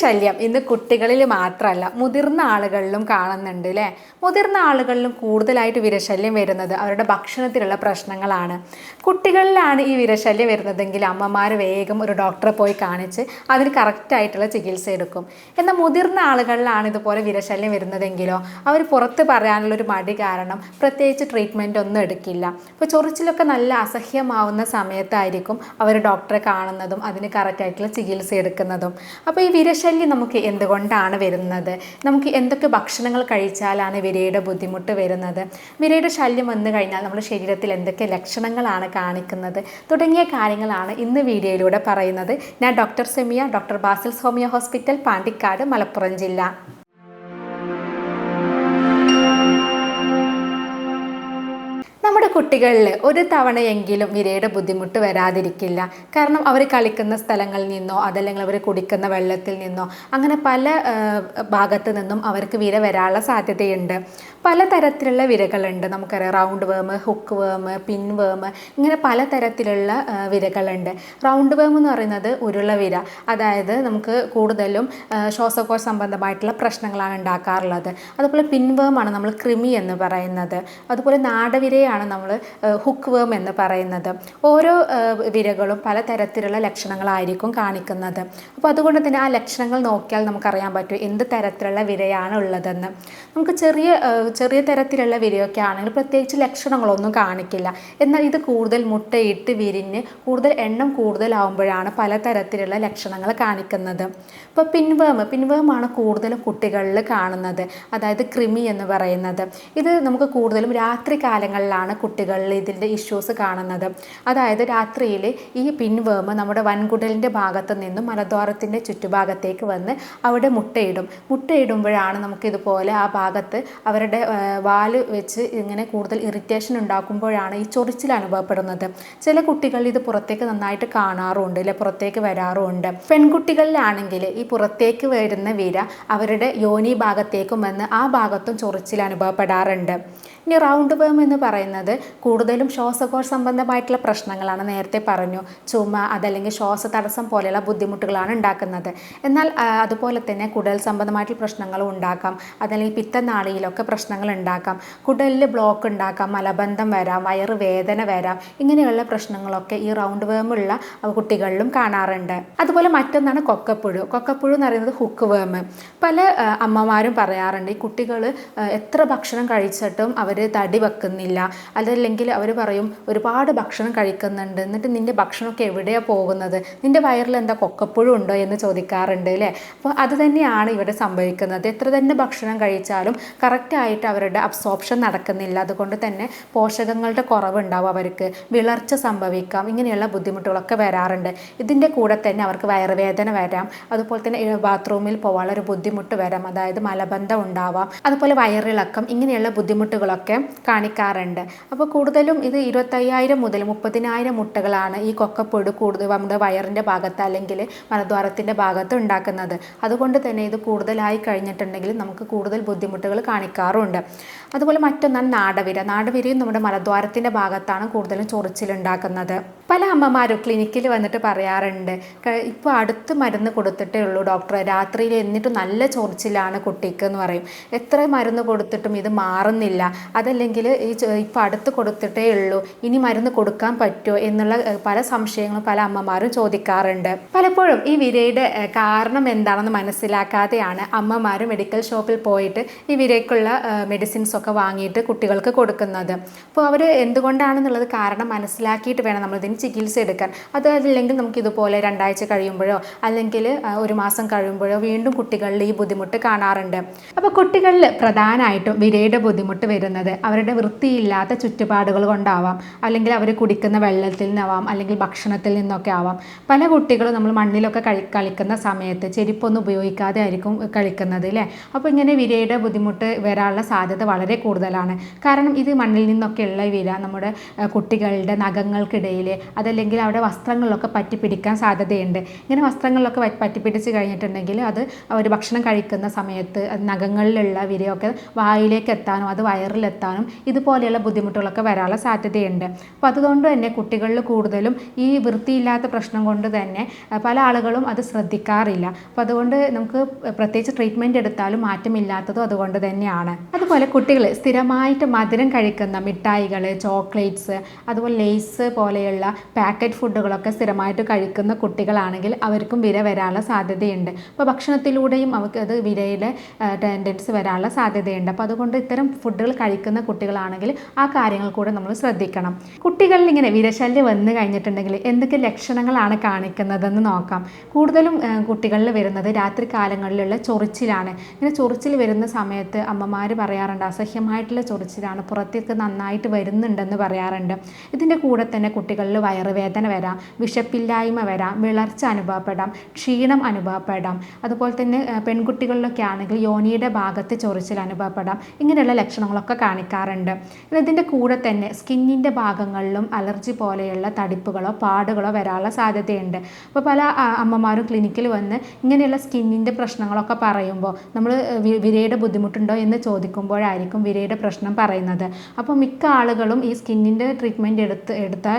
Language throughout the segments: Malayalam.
ശല്യം ഇന്ന് കുട്ടികളിൽ മാത്രമല്ല മുതിർന്ന ആളുകളിലും കാണുന്നുണ്ട് അല്ലേ മുതിർന്ന ആളുകളിലും കൂടുതലായിട്ട് വിരശല്യം വരുന്നത് അവരുടെ ഭക്ഷണത്തിലുള്ള പ്രശ്നങ്ങളാണ്. കുട്ടികളിലാണ് ഈ വിരശല്യം വരുന്നതെങ്കിൽ അമ്മമാർ വേഗം ഒരു ഡോക്ടറെ പോയി കാണിച്ച് അതിന് കറക്റ്റായിട്ടുള്ള ചികിത്സ എടുക്കും. എന്നാൽ മുതിർന്ന ആളുകളിലാണ് ഇതുപോലെ വിരശല്യം വരുന്നതെങ്കിലോ അവർ പുറത്ത് പറയാനുള്ള ഒരു മടി കാരണം പ്രത്യേകിച്ച് ട്രീറ്റ്മെന്റ് ഒന്നും എടുക്കില്ല. ഇപ്പോൾ ചൊറിച്ചിലൊക്കെ നല്ല അസഹ്യമാവുന്ന സമയത്തായിരിക്കും അവർ ഡോക്ടറെ കാണുന്നതും അതിന് കറക്റ്റായിട്ടുള്ള ചികിത്സ എടുക്കുന്നതും. അപ്പോൾ ഈ വിരശല്യം നമുക്ക് എന്തുകൊണ്ടാണ് വരുന്നത്? നമുക്ക് എന്തൊക്കെ ഭക്ഷണങ്ങൾ കഴിച്ചാലാണ് വിരയുടെ ബുദ്ധിമുട്ട് വരുന്നത്? വിരയുടെ ശല്യം വന്നു കഴിഞ്ഞാൽ നമ്മുടെ ശരീരത്തിൽ എന്തൊക്കെ ലക്ഷണങ്ങളാണ് കാണിക്കുന്നത്? തുടങ്ങിയ കാര്യങ്ങളാണ് ഇന്ന് വീഡിയോയിലൂടെ പറയുന്നത്. ഞാൻ doctor Semiya doctor Basils homeo hospital Pandikkad Malappuram ജില്ല. കുട്ടികളിൽ ഒരു തവണയെങ്കിലും വിരയുടെ ബുദ്ധിമുട്ട് വരാതിരിക്കില്ല. കാരണം അവർ കളിക്കുന്ന സ്ഥലങ്ങളിൽ നിന്നോ അതല്ലെങ്കിൽ അവർ കുടിക്കുന്ന വെള്ളത്തിൽ നിന്നോ അങ്ങനെ പല ഭാഗത്തു നിന്നും അവർക്ക് വിര വരാനുള്ള സാധ്യതയുണ്ട്. പലതരത്തിലുള്ള വിരകളുണ്ട്. നമുക്കറിയാം റൗണ്ട് വേം ഹുക്ക് വേം പിൻ വേം ഇങ്ങനെ പലതരത്തിലുള്ള വിരകളുണ്ട്. റൗണ്ട് വേം എന്ന് പറയുന്നത് ഉരുള വിര. അതായത് നമുക്ക് കൂടുതലും ശ്വാസകോശ സംബന്ധമായിട്ടുള്ള പ്രശ്നങ്ങളാണ് ഉണ്ടാക്കാറുള്ളത്. അതുപോലെ പിൻവേമാണ് നമ്മൾ കൃമി എന്ന് പറയുന്നത്. അതുപോലെ നാടവിരയാണ് നമ്മൾ ഹുക്ക് വേം എന്ന് പറയുന്നത്. ഓരോ വിരകളും പലതരത്തിലുള്ള ലക്ഷണങ്ങളായിരിക്കും കാണിക്കുന്നത്. അപ്പോൾ അതുകൊണ്ട് തന്നെ ആ ലക്ഷണങ്ങൾ നോക്കിയാൽ നമുക്കറിയാൻ പറ്റും എന്ത് തരത്തിലുള്ള വിരയാണ് ഉള്ളതെന്ന്. നമുക്ക് ചെറിയ ചെറിയ തരത്തിലുള്ള വിരയൊക്കെ ആണെങ്കിൽ പ്രത്യേകിച്ച് ലക്ഷണങ്ങളൊന്നും കാണിക്കില്ല. എന്നാൽ ഇത് കൂടുതൽ മുട്ടയിട്ട് വിരിഞ്ഞ് കൂടുതൽ എണ്ണം കൂടുതലാവുമ്പോഴാണ് പലതരത്തിലുള്ള ലക്ഷണങ്ങൾ കാണിക്കുന്നത്. ഇപ്പോൾ പിൻവേം പിൻവേമാണ് കൂടുതലും കുട്ടികളിൽ കാണുന്നത്. അതായത് ക്രിമി എന്ന് പറയുന്നത്. ഇത് നമുക്ക് കൂടുതലും രാത്രി കാലങ്ങളിലാണ് കുട്ടികളിൽ ഇതിന്റെ ഇഷ്യൂസ് കാണുന്നത്. അതായത് രാത്രിയിൽ ഈ പിൻവേം നമ്മുടെ വൻകുടലിന്റെ ഭാഗത്ത് നിന്നും മലദ്വാരത്തിന്റെ ചുറ്റുഭാഗത്തേക്ക് വന്ന് അവിടെ മുട്ടയിടും. മുട്ടയിടുമ്പോഴാണ് നമുക്കിതുപോലെ ആ ഭാഗത്ത് അവരുടെ വാൽ വെച്ച് ഇങ്ങനെ കൂടുതൽ ഇറിറ്റേഷൻ ഉണ്ടാക്കുമ്പോഴാണ് ഈ ചൊറിച്ചിൽ അനുഭവപ്പെടുന്നത്. ചില കുട്ടികളിൽ ഇത് പുറത്തേക്ക് നന്നായിട്ട് കാണാറുണ്ട് അല്ലെ പുറത്തേക്ക് വരാറുമുണ്ട് പെൺകുട്ടികളിലാണെങ്കിൽ ഈ പുറത്തേക്ക് വരുന്ന വിര അവരുടെ യോനി ഭാഗത്തേക്കും വന്ന് ആ ഭാഗത്തും ചൊറിച്ചിൽ അനുഭവപ്പെടാറുണ്ട്. ഇനി റൗണ്ട് വേം എന്ന് പറയുന്നത് കൂടുതലും ശ്വാസകോശ സംബന്ധമായിട്ടുള്ള പ്രശ്നങ്ങളാണ്. നേരത്തെ പറഞ്ഞു ചുമ അതല്ലെങ്കിൽ ശ്വാസ തടസ്സം പോലെയുള്ള ബുദ്ധിമുട്ടുകളാണ് ഉണ്ടാക്കുന്നത്. എന്നാൽ അതുപോലെ തന്നെ കുടൽ സംബന്ധമായിട്ടുള്ള പ്രശ്നങ്ങളും ഉണ്ടാക്കാം. അതല്ലെങ്കിൽ പിത്തനാളിയിലൊക്കെ പ്രശ്നങ്ങൾ ഉണ്ടാക്കാം. കുടലിൽ ബ്ലോക്ക് ഉണ്ടാക്കാം മലബന്ധം വരാം വയറ് വേദന വരാം ഇങ്ങനെയുള്ള പ്രശ്നങ്ങളൊക്കെ ഈ റൗണ്ട് വേമുള്ള കുട്ടികളിലും കാണാറുണ്ട്. അതുപോലെ മറ്റൊന്നാണ് കൊക്കപ്പുഴു. കൊക്കപ്പുഴു എന്ന് പറയുന്നത് ഹുക്ക് വേം പല അമ്മമാരും പറയാറുണ്ട് ഈ കുട്ടികൾ എത്ര ഭക്ഷണം കഴിച്ചിട്ടും അവർ തടി വെക്കുന്നില്ല. അതല്ലെങ്കിൽ അവർ പറയും ഒരുപാട് ഭക്ഷണം കഴിക്കുന്നുണ്ട്. എന്നിട്ട് നിന്റെ ഭക്ഷണമൊക്കെ എവിടെയാണ് പോകുന്നത്? നിന്റെ വയറിൽ എന്താ കൊക്കപ്പുഴു ഉണ്ടോ? എന്ന് ചോദിക്കാറുണ്ട് അല്ലേ അപ്പോൾ അത് തന്നെയാണ് ഇവിടെ സംഭവിക്കുന്നത്. എത്ര തന്നെ ഭക്ഷണം കഴിച്ചാലും കറക്റ്റായിട്ട് അവരുടെ അബ്സോർപ്ഷൻ നടക്കുന്നില്ല. അതുകൊണ്ട് തന്നെ പോഷകങ്ങളുടെ കുറവുണ്ടാവും അവർക്ക്. വിളർച്ച സംഭവിക്കാം. ഇങ്ങനെയുള്ള ബുദ്ധിമുട്ടുകളൊക്കെ വരാറുണ്ട്. ഇതിന്റെ കൂടെ തന്നെ അവർക്ക് വയറുവേദന വരാം. അതുപോലെ തന്നെ ബാത്റൂമിൽ പോകാനുള്ള ഒരു ബുദ്ധിമുട്ട് വരാം. അതായത് മലബന്ധം ഉണ്ടാവാം. അതുപോലെ വയറിളക്കം. ഇങ്ങനെയുള്ള ബുദ്ധിമുട്ടുകളൊക്കെ കാണിക്കാറുണ്ട്. അപ്പോൾ കൂടുതലും ഇത് ഇരുപത്തയ്യായിരം മുതൽ മുപ്പതിനായിരം മുട്ടകളാണ് ഈ കൊക്കപ്പൊടി കൂടുതൽ നമ്മുടെ വയറിന്റെ ഭാഗത്ത് അല്ലെങ്കിൽ മലദ്വാരത്തിന്റെ ഭാഗത്ത് ഉണ്ടാക്കുന്നത്. അതുകൊണ്ട് തന്നെ ഇത് കൂടുതലായി കഴിഞ്ഞിട്ടുണ്ടെങ്കിൽ നമുക്ക് കൂടുതൽ ബുദ്ധിമുട്ടുകൾ കാണിക്കാറുണ്ട്. അതുപോലെ മറ്റൊന്നാണ് നാടവിര. നാടവിരയും നമ്മുടെ മലദ്വാരത്തിന്റെ ഭാഗത്താണ് കൂടുതലും ചൊറിച്ചിലുണ്ടാക്കുന്നത്. പല അമ്മമാരും ക്ലിനിക്കിൽ വന്നിട്ട് പറയാറുണ്ട് ഇപ്പോൾ അടുത്ത് മരുന്ന് കൊടുത്തിട്ടേ ഉള്ളൂ ഡോക്ടറെ രാത്രിയിൽ എന്നിട്ട് നല്ല ചൊറിച്ചിലാണ് കുട്ടിക്ക് എന്ന് പറയും. എത്ര മരുന്ന് കൊടുത്തിട്ടും ഇത് മാറുന്നില്ല. അതല്ലെങ്കിൽ ഈ ഇപ്പോൾ അടുത്ത് കൊടുത്തിട്ടേ ഉള്ളൂ ഇനി മരുന്ന് കൊടുക്കാൻ പറ്റുമോ എന്നുള്ള പല സംശയങ്ങളും പല അമ്മമാരും ചോദിക്കാറുണ്ട്. പലപ്പോഴും ഈ വിരയുടെ കാരണം എന്താണെന്ന് മനസ്സിലാക്കാതെയാണ് അമ്മമാർ മെഡിക്കൽ ഷോപ്പിൽ പോയിട്ട് ഈ വിരയ്ക്കുള്ള മെഡിസിൻസ് ഒക്കെ വാങ്ങിയിട്ട് കുട്ടികൾക്ക് കൊടുക്കുന്നത്. അപ്പോൾ അവർ എന്തുകൊണ്ടാണെന്നുള്ളത് കാരണം മനസ്സിലാക്കിയിട്ട് വേണം നമ്മൾ ഇതിന് ചികിത്സ എടുക്കാൻ. അതല്ലെങ്കിൽ നമുക്ക് ഇതുപോലെ രണ്ടാഴ്ച കഴിയുമ്പോഴോ അല്ലെങ്കിൽ ഒരു മാസം കഴിയുമ്പോഴോ വീണ്ടും കുട്ടികളിൽ ഈ ബുദ്ധിമുട്ട് കാണാറുണ്ട്. അപ്പോൾ കുട്ടികളിൽ പ്രധാനമായിട്ടും വിരയുടെ ബുദ്ധിമുട്ട് വരുന്നത് അവരുടെ വൃത്തിയില്ലാത്ത ചുറ്റുപാടുകൾ കൊണ്ടാവാം. അല്ലെങ്കിൽ അവർ കുടിക്കുന്ന വെള്ളത്തിൽ നിന്നാവാം അല്ലെങ്കിൽ ഭക്ഷണത്തിൽ നിന്നൊക്കെ ആവാം. പല കുട്ടികളും നമ്മൾ മണ്ണിലൊക്കെ കളി കളിക്കുന്ന സമയത്ത് ചെരുപ്പൊന്നും ഉപയോഗിക്കാതെ ആയിരിക്കും കളിക്കുന്നത് അല്ലേ അപ്പോൾ ഇങ്ങനെ വിരയുടെ ബുദ്ധിമുട്ട് വരാനുള്ള സാധ്യത വളരെ കൂടുതലാണ്. കാരണം ഇത് മണ്ണിൽ നിന്നൊക്കെയുള്ള വിര നമ്മുടെ കുട്ടികളുടെ നഖങ്ങൾക്കിടയിൽ അതല്ലെങ്കിൽ അവിടെ വസ്ത്രങ്ങളിലൊക്കെ പറ്റി പിടിക്കാൻ സാധ്യതയുണ്ട്. ഇങ്ങനെ വസ്ത്രങ്ങളിലൊക്കെ പറ്റിപ്പിടിച്ച് പറ്റി പിടിച്ച് കഴിഞ്ഞിട്ടുണ്ടെങ്കിൽ അത് ഒരു ഭക്ഷണം കഴിക്കുന്ന സമയത്ത് നഖങ്ങളിലുള്ള വിരയൊക്കെ വായിലേക്ക് എത്താനും അത് വയറിലെത്താനും ഇതുപോലെയുള്ള ബുദ്ധിമുട്ടുകളൊക്കെ വരാനുള്ള സാധ്യതയുണ്ട്. അപ്പോൾ അതുകൊണ്ട് തന്നെ കുട്ടികളിൽ കൂടുതലും ഈ വൃത്തിയില്ലാത്ത പ്രശ്നം കൊണ്ട് തന്നെ പല ആളുകളും അത് ശ്രദ്ധിക്കാറില്ല. അപ്പോൾ അതുകൊണ്ട് നമുക്ക് പ്രത്യേകിച്ച് ട്രീറ്റ്മെന്റ് എടുത്താലും മാറ്റമില്ലാത്തതും അതുകൊണ്ട് തന്നെയാണ്. അതുപോലെ കുട്ടികൾ സ്ഥിരമായിട്ട് മധുരം കഴിക്കുന്ന മിഠായികൾ ചോക്ലേറ്റ്സ് അതുപോലെ ലേസ് പോലെയുള്ള പാക്കറ്റ് ഫുഡുകളൊക്കെ സ്ഥിരമായിട്ട് കഴിക്കുന്ന കുട്ടികളാണെങ്കിൽ അവർക്കും വിര വരാനുള്ള സാധ്യതയുണ്ട്. അപ്പോൾ ഭക്ഷണത്തിലൂടെയും അവർക്ക് അത് വിരയുടെ ടെൻഡൻസ് വരാനുള്ള സാധ്യതയുണ്ട്. അപ്പോൾ അതുകൊണ്ട് ഇത്തരം ഫുഡുകൾ കഴിക്കുന്ന കുട്ടികളാണെങ്കിൽ ആ കാര്യങ്ങൾ കൂടെ നമ്മൾ ശ്രദ്ധിക്കണം. കുട്ടികളിൽ ഇങ്ങനെ വിരശല്യം വന്നു കഴിഞ്ഞിട്ടുണ്ടെങ്കിൽ എന്തൊക്കെ ലക്ഷണങ്ങളാണ് കാണിക്കുന്നതെന്ന് നോക്കാം. കൂടുതലും കുട്ടികളിൽ വരുന്നത് രാത്രി കാലങ്ങളിലുള്ള ചൊറിച്ചിലാണ്. ഇങ്ങനെ ചൊറിച്ചിൽ വരുന്ന സമയത്ത് അമ്മമാർ പറയാറുണ്ട് അസഹ്യമായിട്ടുള്ള ചൊറിച്ചിലാണ് പുറത്തേക്ക് നന്നായിട്ട് വരുന്നുണ്ടെന്ന് പറയാറുണ്ട്. ഇതിന്റെ കൂടെ തന്നെ കുട്ടികളിൽ വയറുവേദന വരാം വിശപ്പില്ലായ്മ വരാം വിളർച്ച അനുഭവപ്പെടാം ക്ഷീണം അനുഭവപ്പെടാം. അതുപോലെ തന്നെ പെൺകുട്ടികളിലൊക്കെ ആണെങ്കിൽ യോനിയുടെ ഭാഗത്ത് ചൊറിച്ചിൽ അനുഭവപ്പെടാം. ഇങ്ങനെയുള്ള ലക്ഷണങ്ങളൊക്കെ കാണിക്കാറുണ്ട്. ഇതിന്റെ കൂടെ തന്നെ സ്കിന്നിന്റെ ഭാഗങ്ങളിലും അലർജി പോലെയുള്ള തടിപ്പുകളോ പാടുകളോ വരാനുള്ള സാധ്യതയുണ്ട്. അപ്പോൾ പല അമ്മമാരും ക്ലിനിക്കിൽ വന്ന് ഇങ്ങനെയുള്ള സ്കിന്നിന്റെ പ്രശ്നങ്ങളൊക്കെ പറയുമ്പോൾ നമ്മൾ വിരയുടെ ബുദ്ധിമുട്ടുണ്ടോ എന്ന് ചോദിക്കുമ്പോഴായിരിക്കും വിരയുടെ പ്രശ്നം പറയുന്നത്. അപ്പോൾ മിക്ക ആളുകളും ഈ സ്കിന്നിന്റെ ട്രീറ്റ്മെന്റ് എടുത്ത് എടുത്താൽ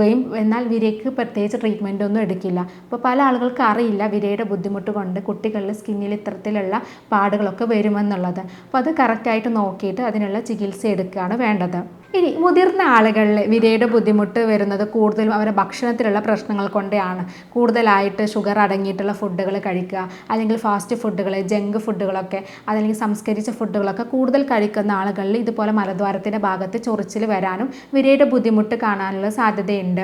എടുക്കുകയും എന്നാൽ വിരയ്ക്ക് പ്രത്യേകിച്ച് ട്രീറ്റ്മെന്റ് ഒന്നും എടുക്കില്ല. അപ്പോൾ പല ആളുകൾക്ക് അറിയില്ല വിരയുടെ ബുദ്ധിമുട്ട് കൊണ്ട് കുട്ടികളിൽ സ്കിന്നിൽ ഇത്തരത്തിലുള്ള പാടുകളൊക്കെ വരുമെന്നുള്ളത്. അപ്പോൾ അത് കറക്റ്റായിട്ട് നോക്കിയിട്ട് അതിനുള്ള ചികിത്സ എടുക്കുകയാണ് വേണ്ടത്. ഇനി മുതിർന്ന ആളുകളിൽ വിരയുടെ ബുദ്ധിമുട്ട് വരുന്നത് കൂടുതലും അവരുടെ ഭക്ഷണത്തിലുള്ള പ്രശ്നങ്ങൾ കൊണ്ടാണ്. കൂടുതലായിട്ട് ഷുഗർ അടങ്ങിയിട്ടുള്ള ഫുഡുകൾ കഴിക്കുക അല്ലെങ്കിൽ ഫാസ്റ്റ് ഫുഡുകൾ ജങ്ക് ഫുഡുകളൊക്കെ അതല്ലെങ്കിൽ സംസ്കരിച്ച ഫുഡുകളൊക്കെ കൂടുതൽ കഴിക്കുന്ന ആളുകളിൽ ഇതുപോലെ മലദ്വാരത്തിന്റെ ഭാഗത്ത് ചൊറിച്ചിൽ വരാനും വിരയുടെ ബുദ്ധിമുട്ട് കാണാനുള്ള സാധ്യതയുണ്ട്.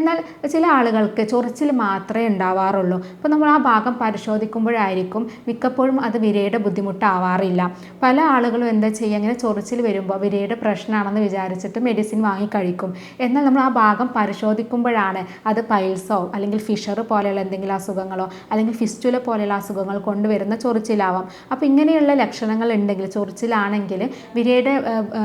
എന്നാൽ ചില ആളുകൾക്ക് ചൊറിച്ചിൽ മാത്രമേ ഉണ്ടാവാറുള്ളൂ. അപ്പോൾ നമ്മൾ ആ ഭാഗം പരിശോധിക്കുമ്പോഴായിരിക്കും മിക്കപ്പോഴും അത് വിരയുടെ ബുദ്ധിമുട്ടാവാറില്ല. പല ആളുകളും എന്താ ചെയ്യുക? ഇങ്ങനെ ചൊറിച്ചിൽ വരുമ്പോൾ വിരയുടെ പ്രശ്നമാണെന്ന് വിചാരിച്ചിട്ട് മെഡിസിൻ വാങ്ങി കഴിക്കും. എന്നാൽ നമ്മൾ ആ ഭാഗം പരിശോധിക്കുമ്പോഴാണ് അത് പൈൽസോ അല്ലെങ്കിൽ ഫിഷർ പോലെയുള്ള എന്തെങ്കിലും അസുഖങ്ങളോ അല്ലെങ്കിൽ ഫിസ്റ്റുല പോലെയുള്ള അസുഖങ്ങൾ കൊണ്ടുവരുന്ന ചൊറിച്ചിലാവാം. അപ്പോൾ ഇങ്ങനെയുള്ള ലക്ഷണങ്ങൾ ഉണ്ടെങ്കിൽ ചൊറിച്ചിലാണെങ്കിൽ വിരയുടെ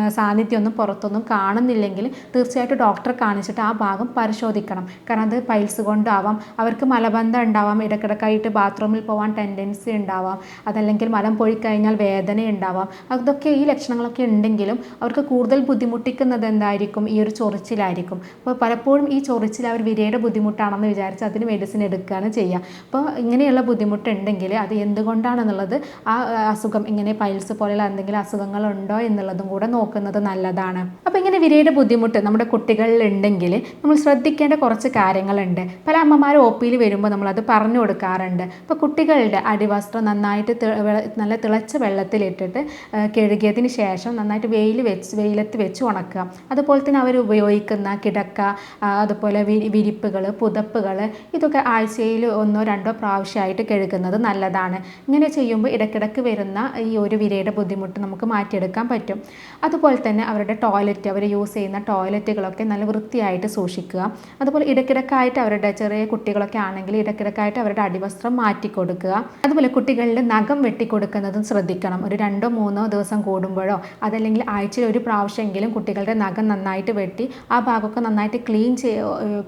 സാന്നിധ്യമൊന്നും പുറത്തൊന്നും കാണുന്നില്ലെങ്കിൽ തീർച്ചയായിട്ടും ഡോക്ടറെ കാണിച്ചിട്ട് ആ ഭാഗം പരിശോധിക്കണം. കാരണം അത് പൈൽസ് കൊണ്ടാവാം. അവർക്ക് മലബന്ധം ഉണ്ടാവാം. ഇടക്കിടക്കായിട്ട് ബാത്റൂമിൽ പോകാൻ ടെൻഡൻസി ഉണ്ടാവാം. അതല്ലെങ്കിൽ മലം പോയി കഴിഞ്ഞാൽ വേദന ഉണ്ടാവാം അതൊക്കെ ഈ ലക്ഷണങ്ങളൊക്കെ ഉണ്ടെങ്കിലും അവർക്ക് കൂടുതൽ ബുദ്ധിമുട്ടിക്കുന്നത് എന്തായിരിക്കും? ഈ ഒരു ചൊറിച്ചിലായിരിക്കും. അപ്പോൾ പലപ്പോഴും ഈ ചൊറിച്ചിൽ അവർ വിരയുടെ ബുദ്ധിമുട്ടാണെന്ന് വിചാരിച്ച് അതിന് മെഡിസിൻ എടുക്കുകയാണ് ചെയ്യുക. അപ്പോൾ ഇങ്ങനെയുള്ള ബുദ്ധിമുട്ടുണ്ടെങ്കിൽ അത് എന്തുകൊണ്ടാണെന്നുള്ളത് ആ അസുഖം ഇങ്ങനെ പൈൽസ് പോലെയുള്ള എന്തെങ്കിലും അസുഖങ്ങളുണ്ടോ എന്നുള്ളതും കൂടെ നോക്കുന്നത് നല്ലതാണ്. അപ്പോൾ ഇങ്ങനെ വിരയുടെ ബുദ്ധിമുട്ട് നമ്മുടെ കുട്ടികളിൽ ഉണ്ടെങ്കിൽ നമ്മൾ ശ്രദ്ധിക്കേണ്ട കുറച്ച് കാര്യങ്ങളുണ്ട്. പല അമ്മമാരും ഒ പിയിൽ വരുമ്പോൾ നമ്മളത് പറഞ്ഞു കൊടുക്കാറുണ്ട്. അപ്പോൾ കുട്ടികളുടെ അടിവസ്ത്രം നന്നായിട്ട് നല്ല തിളച്ച വെള്ളത്തിലിട്ടിട്ട് കഴുകിയതിന് ശേഷം നന്നായിട്ട് വെയിൽ വെച്ച് വെയിലത്ത് വെച്ച് ഉണക്കുക അതുപോലെ തന്നെ അവർ ഉപയോഗിക്കുന്ന കിടക്ക അതുപോലെ വിരിപ്പുകൾ പുതപ്പുകൾ ഇതൊക്കെ ആഴ്ചയിൽ ഒന്നോ രണ്ടോ പ്രാവശ്യമായിട്ട് കഴുകുന്നത് നല്ലതാണ്. ഇങ്ങനെ ചെയ്യുമ്പോൾ ഇടയ്ക്കിടയ്ക്ക് വരുന്ന ഈ ഒരു വിരയുടെ ബുദ്ധിമുട്ട് നമുക്ക് മാറ്റിയെടുക്കാൻ പറ്റും. അതുപോലെ തന്നെ അവരുടെ ടോയ്ലറ്റ് അവർ യൂസ് ചെയ്യുന്ന ടോയ്ലറ്റുകളൊക്കെ നല്ല വൃത്തിയായിട്ട് സൂക്ഷിക്കുക. അതുപോലെ ഇടയ്ക്കിടയ്ക്കായിട്ട് അവരുടെ ചെറിയ കുട്ടികളൊക്കെ ആണെങ്കിൽ ഇടയ്ക്കിടയ്ക്കായിട്ട് അവരുടെ അടിവസ്ത്രം മാറ്റി കൊടുക്കുക. അതുപോലെ കുട്ടികളുടെ നഖം വെട്ടിക്കൊടുക്കുന്നതും ശ്രദ്ധിക്കണം. ഒരു രണ്ടോ മൂന്നോ ദിവസം കൂടുമ്പോഴോ അതല്ലെങ്കിൽ ആഴ്ചയിൽ ഒരു പ്രാവശ്യമെങ്കിലും കുട്ടികളുടെ നഖം നന്നായിട്ട് വെട്ടി ആ ഭാഗമൊക്കെ നന്നായിട്ട് ക്ലീൻ ചെയ്യ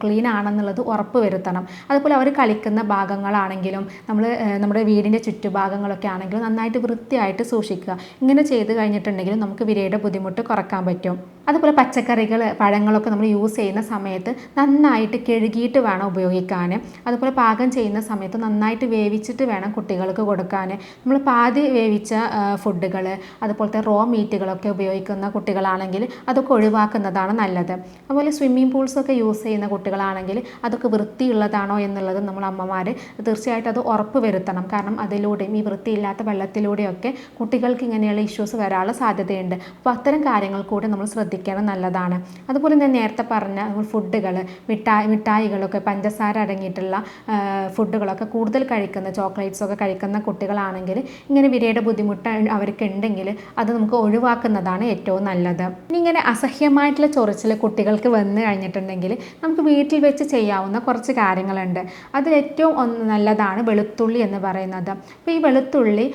ക്ലീൻ ആണെന്നുള്ളത് ഉറപ്പ് വരുത്തണം. അതുപോലെ അവർ കളിക്കുന്ന ഭാഗങ്ങളാണെങ്കിലും നമ്മൾ നമ്മുടെ വീടിന്റെ ചുറ്റുഭാഗങ്ങളൊക്കെ ആണെങ്കിലും നന്നായിട്ട് വൃത്തിയായിട്ട് സൂക്ഷിക്കുക. ഇങ്ങനെ ചെയ്ത് കഴിഞ്ഞിട്ടുണ്ടെങ്കിൽ നമുക്ക് വിരയുടെ ബുദ്ധിമുട്ട് കുറയ്ക്കാൻ പറ്റും. അതുപോലെ പച്ചക്കറികൾ പഴങ്ങളൊക്കെ നമ്മൾ യൂസ് ചെയ്യുന്ന സമയത്ത് നന്നായിട്ട് കഴുകിയിട്ട് വേണം ഉപയോഗിക്കാൻ. അതുപോലെ പാകം ചെയ്യുന്ന സമയത്ത് നന്നായിട്ട് വേവിച്ചിട്ട് വേണം കുട്ടികൾക്ക് കൊടുക്കാൻ. നമ്മൾ പാതി വേവിച്ച ഫുഡുകൾ അതുപോലത്തെ റോ മീറ്റുകളൊക്കെ ഉപയോഗിക്കുന്ന കുട്ടികളാണെങ്കിൽ അതൊക്കെ ഒഴിവാക്കുന്നതാണ് നല്ലത്. അതുപോലെ സ്വിമ്മിംഗ് പൂൾസൊക്കെ യൂസ് ചെയ്യുന്ന കുട്ടികളാണെങ്കിൽ അതൊക്കെ വൃത്തിയുള്ളതാണോ എന്നുള്ളത് നമ്മൾ അമ്മമാർ തീർച്ചയായിട്ടും അത് ഉറപ്പ് വരുത്തണം. കാരണം അതിലൂടെയും ഈ വൃത്തിയില്ലാത്ത വെള്ളത്തിലൂടെയൊക്കെ കുട്ടികൾക്ക് ഇങ്ങനെയുള്ള ഇഷ്യൂസ് വരാനുള്ള സാധ്യതയുണ്ട്. അപ്പോൾ അത്തരം കാര്യങ്ങൾ കൂടെ നമ്മൾ ശ്രദ്ധിക്കണം നല്ലതാണ്. അതുപോലെ തന്നെ നേരത്തെ പറഞ്ഞ ഫുഡുകൾ മിഠായി മിഠായികളൊക്കെ പഞ്ചസാര അടങ്ങിയിട്ടുള്ള ഫുഡുകളൊക്കെ കൂടുതൽ കഴിക്കുന്ന ചോക്ലേറ്റ്സ് ഒക്കെ കഴിക്കുന്ന കുട്ടികളാണെങ്കിൽ ഇങ്ങനെ വിരയുടെ ബുദ്ധിമുട്ട് അവർക്ക് ഉണ്ടെങ്കിൽ അത് നമുക്ക് ഒഴിവാക്കുന്നതാണ് ഏറ്റവും നല്ലത്. ഇനി ഇങ്ങനെ അസഹ്യമായിട്ടുള്ള ചൊറിച്ചിൽ കുട്ടികൾക്ക് വന്നു കഴിഞ്ഞിട്ടുണ്ടെങ്കിൽ നമുക്ക് വീട്ടിൽ വെച്ച് ചെയ്യാവുന്ന കുറച്ച് കാര്യങ്ങളുണ്ട്. അതിൽ ഏറ്റവും ഒന്ന് നല്ലതാണ് വെളുത്തുള്ളി എന്ന് പറയുന്നത്. അപ്പോൾ ഈ വെളുത്തുള്ളി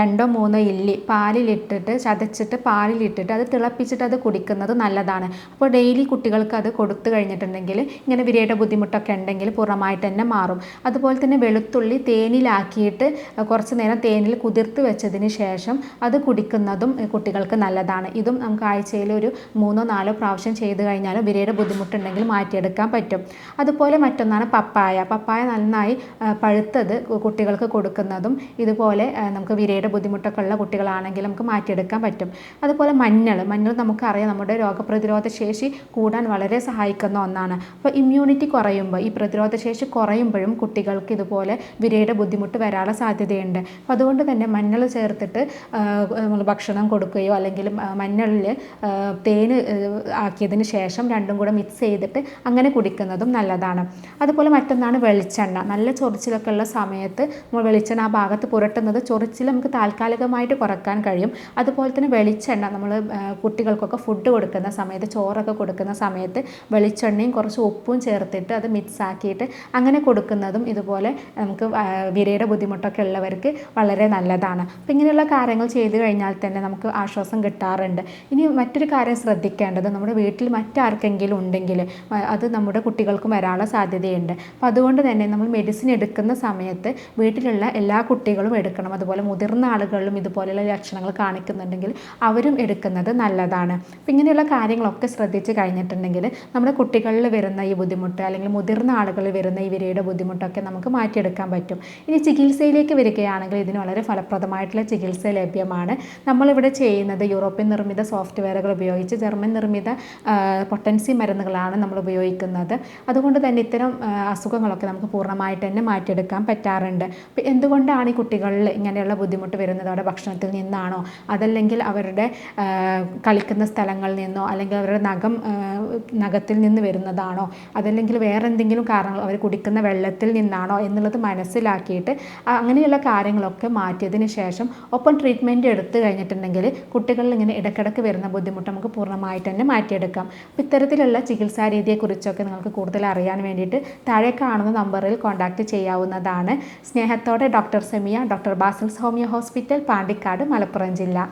രണ്ടോ മൂന്നോ ഇല്ലി പാലിലിട്ടിട്ട് ചതച്ചിട്ട് പാലിലിട്ടിട്ട് അത് തിളപ്പിച്ചിട്ട് അത് കുടിക്കുന്നത് കൊടുക്കുന്നത് നല്ലതാണ്. അപ്പോൾ ഡെയിലി കുട്ടികൾക്ക് അത് കൊടുത്തു കഴിഞ്ഞിട്ടുണ്ടെങ്കിൽ ഇങ്ങനെ വിരയുടെ ബുദ്ധിമുട്ടൊക്കെ ഉണ്ടെങ്കിൽ പൂർണമായിട്ട് തന്നെ മാറും. അതുപോലെ തന്നെ വെളുത്തുള്ളി തേനിലാക്കിയിട്ട് കുറച്ച് നേരം തേനിൽ കുതിർത്ത് വെച്ചതിന് ശേഷം അത് കുടിക്കുന്നതും കുട്ടികൾക്ക് നല്ലതാണ്. ഇതും നമുക്ക് ആഴ്ചയിൽ ഒരു മൂന്നോ നാലോ പ്രാവശ്യം ചെയ്ത് കഴിഞ്ഞാൽ വിരയുടെ ബുദ്ധിമുട്ടുണ്ടെങ്കിൽ മാറ്റിയെടുക്കാൻ പറ്റും. അതുപോലെ മറ്റൊന്നാണ് പപ്പായ. പപ്പായ നന്നായി പഴുത്തത് കുട്ടികൾക്ക് കൊടുക്കുന്നതും ഇതുപോലെ നമുക്ക് വിരയുടെ ബുദ്ധിമുട്ടൊക്കെ ഉള്ള കുട്ടികളാണെങ്കിൽ നമുക്ക് മാറ്റിയെടുക്കാൻ പറ്റും. അതുപോലെ മഞ്ഞൾ. മഞ്ഞൾ നമുക്കറിയാം നമ്മുടെ രോഗപ്രതിരോധ ശേഷി കൂടാൻ വളരെ സഹായിക്കുന്ന ഒന്നാണ്. അപ്പോൾ ഇമ്മ്യൂണിറ്റി കുറയുമ്പോൾ ഈ പ്രതിരോധ ശേഷി കുറയുമ്പോഴും കുട്ടികൾക്ക് ഇതുപോലെ വിരയുടെ ബുദ്ധിമുട്ട് വരാനുള്ള സാധ്യതയുണ്ട്. അപ്പോൾ അതുകൊണ്ട് തന്നെ മഞ്ഞൾ ചേർത്തിട്ട് നമ്മൾ ഭക്ഷണം കൊടുക്കുകയോ അല്ലെങ്കിൽ മഞ്ഞളിൽ തേന് ആക്കിയതിന് ശേഷം രണ്ടും കൂടെ മിക്സ് ചെയ്തിട്ട് അങ്ങനെ കുടിക്കുന്നതും നല്ലതാണ്. അതുപോലെ മറ്റൊന്നാണ് വെളിച്ചെണ്ണ. നല്ല ചൊറിച്ചിലൊക്കെ ഉള്ള സമയത്ത് നമ്മൾ വെളിച്ചെണ്ണ ആ ഭാഗത്ത് പുരട്ടുന്നത് ചൊറിച്ചിൽ നമുക്ക് താൽക്കാലികമായിട്ട് കുറയ്ക്കാൻ കഴിയും. അതുപോലെ തന്നെ വെളിച്ചെണ്ണ നമ്മൾ കുട്ടികൾക്കൊക്കെ ഫുഡ് കൊടുക്കുന്ന സമയത്ത് ചോറൊക്കെ കൊടുക്കുന്ന സമയത്ത് വെളിച്ചെണ്ണയും കുറച്ച് ഉപ്പും ചേർത്തിട്ട് അത് മിക്സ് ആക്കിയിട്ട് അങ്ങനെ കൊടുക്കുന്നതും ഇതുപോലെ നമുക്ക് വിരയുടെ ബുദ്ധിമുട്ടൊക്കെ ഉള്ളവർക്ക് വളരെ നല്ലതാണ്. അപ്പം ഇങ്ങനെയുള്ള കാര്യങ്ങൾ ചെയ്തു കഴിഞ്ഞാൽ തന്നെ നമുക്ക് ആശ്വാസം കിട്ടാറുണ്ട്. ഇനി മറ്റൊരു കാര്യം ശ്രദ്ധിക്കേണ്ടത് നമ്മുടെ വീട്ടിൽ മറ്റാർക്കെങ്കിലും ഉണ്ടെങ്കിൽ അത് നമ്മുടെ കുട്ടികൾക്കും വരാനുള്ള സാധ്യതയുണ്ട്. അപ്പോൾ അതുകൊണ്ട് തന്നെ നമ്മൾ മെഡിസിൻ എടുക്കുന്ന സമയത്ത് വീട്ടിലുള്ള എല്ലാ കുട്ടികളും എടുക്കണം. അതുപോലെ മുതിർന്ന ആളുകളിലും ഇതുപോലെയുള്ള ലക്ഷണങ്ങൾ കാണിക്കുന്നുണ്ടെങ്കിൽ അവരും എടുക്കുന്നത് നല്ലതാണ്. അപ്പം ഇങ്ങനെയുള്ള കാര്യങ്ങളൊക്കെ ശ്രദ്ധിച്ച് കഴിഞ്ഞിട്ടുണ്ടെങ്കിൽ നമ്മുടെ കുട്ടികളിൽ വരുന്ന ഈ ബുദ്ധിമുട്ട് അല്ലെങ്കിൽ മുതിർന്ന ആളുകളിൽ വരുന്ന ഇവരുടെ ബുദ്ധിമുട്ടൊക്കെ നമുക്ക് മാറ്റിയെടുക്കാൻ പറ്റും. ഇനി ചികിത്സയിലേക്ക് വരികയാണെങ്കിൽ ഇതിന് വളരെ ഫലപ്രദമായിട്ടുള്ള ചികിത്സ ലഭ്യമാണ്. നമ്മളിവിടെ ചെയ്യുന്നത് യൂറോപ്യൻ നിർമ്മിത സോഫ്റ്റ്വെയറുകൾ ഉപയോഗിച്ച് ജർമ്മൻ നിർമ്മിത പൊട്ടൻസി മരുന്നുകളാണ് നമ്മൾ ഉപയോഗിക്കുന്നത്. അതുകൊണ്ട് തന്നെ ഇത്തരം അസുഖങ്ങളൊക്കെ നമുക്ക് പൂർണമായിട്ട് തന്നെ മാറ്റിയെടുക്കാൻ പറ്റാറുണ്ട്. എന്തുകൊണ്ടാണ് ഈ കുട്ടികളിൽ ഇങ്ങനെയുള്ള ബുദ്ധിമുട്ട് വരുന്നത്? അവിടെ ഭക്ഷണത്തിൽ നിന്നാണോ? അതല്ലെങ്കിൽ അവരുടെ കളിക്കുന്ന സ്ഥലങ്ങളിൽ നിന്നോ അല്ലെങ്കിൽ അവരുടെ നഖം നഖത്തിൽ നിന്ന് വരുന്നതാണോ? അതല്ലെങ്കിൽ വേറെ എന്തെങ്കിലും കാരണങ്ങൾ അവർ കുടിക്കുന്ന വെള്ളത്തിൽ നിന്നാണോ എന്നുള്ളത് മനസ്സിലാക്കിയിട്ട് അങ്ങനെയുള്ള കാര്യങ്ങളൊക്കെ മാറ്റിയതിന് ശേഷം ഒപ്പം ട്രീറ്റ്മെന്റ് എടുത്തു കഴിഞ്ഞിട്ടുണ്ടെങ്കിൽ കുട്ടികളിൽ ഇങ്ങനെ ഇടക്കിടക്ക് വരുന്ന ബുദ്ധിമുട്ട് നമുക്ക് പൂർണമായിട്ട് തന്നെ മാറ്റിയെടുക്കാം. അപ്പോൾ ഇത്തരത്തിലുള്ള ചികിത്സാ രീതിയെക്കുറിച്ചൊക്കെ നിങ്ങൾക്ക് കൂടുതൽ അറിയാൻ വേണ്ടിയിട്ട് താഴെ കാണുന്ന നമ്പറിൽ കോൺടാക്റ്റ് ചെയ്യാവുന്നതാണ്. സ്നേഹത്തോടെ doctor Semiya doctor Basils homeo hospital Pandikkad Malappuram ജില്ല.